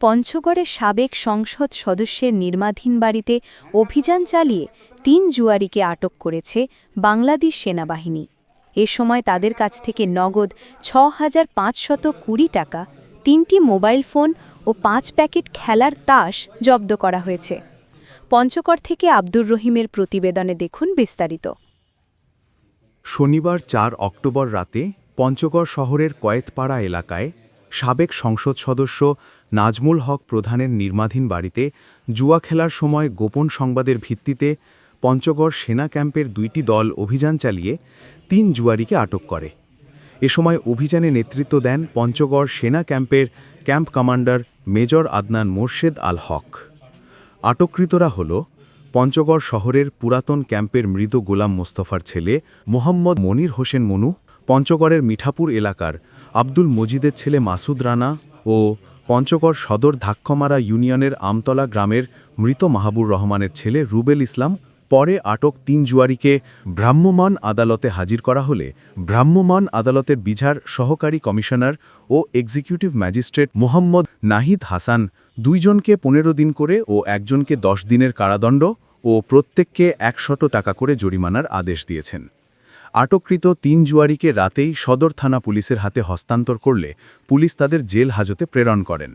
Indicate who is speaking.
Speaker 1: পঞ্চগড়ের সাবেক সংসদ সদস্যের নির্মাধীন বাড়িতে অভিযান চালিয়ে তিন জুয়ারিকে আটক করেছে বাংলাদেশ সেনাবাহিনী। এ সময় তাদের কাছ থেকে নগদ ছ হাজার পাঁচশত কুড়ি টাকা, তিনটি মোবাইল ফোন ও পাঁচ প্যাকেট খেলার তাস জব্দ করা হয়েছে। পঞ্চগড় থেকে আব্দুর রহিমের প্রতিবেদনে দেখুন বিস্তারিত।
Speaker 2: শনিবার চার অক্টোবর রাতে পঞ্চগড় শহরের কয়েতপাড়া এলাকায় সাবেক সংসদ সদস্য নাজমুল হক প্রধানের নির্মাধীন বাড়িতে জুয়া খেলার সময় গোপন সংবাদের ভিত্তিতে পঞ্চগড় সেনা ক্যাম্পের দুইটি দল অভিযান চালিয়ে তিন জুয়ারিকে আটক করে। এ সময় অভিযানে নেতৃত্ব দেন পঞ্চগড় সেনা ক্যাম্পের camp commander major Adnan Morshed Al Haque. আটককৃতরা হল পঞ্চগড় শহরের পুরাতন ক্যাম্পের মৃত গোলাম মোস্তফার ছেলে মোহাম্মদ মনির হোসেন মনু, পঞ্চগড়ের মিঠাপুর এলাকার আব্দুল মজিদের ছেলে মাসুদ রানা ও পঞ্চগড় সদর ধাক্কমারা ইউনিয়নের আমতলা গ্রামের মৃত মাহাবুর রহমানের ছেলে রুবেল ইসলাম পরে আটক তিন জুয়ারিকে ভ্রাম্যমান আদালতে হাজির করা হলে ভ্রাম্যমান আদালতের বিঝার সহকারী কমিশনার ও এক্সিকিউটিভ ম্যাজিস্ট্রেট মোহাম্মদ নাহিদ হাসান দুইজনকে পনেরো দিন করে ও একজনকে দশ দিনের কারাদণ্ড ও প্রত্যেককে একশত টাকা করে জরিমানার আদেশ দিয়েছেন। আটককৃত তিন জুয়ারিকে রাতেই সদর থানা পুলিশের হাতে হস্তান্তর করলে পুলিশ তাদের জেল হাজতে প্রেরণ করেন।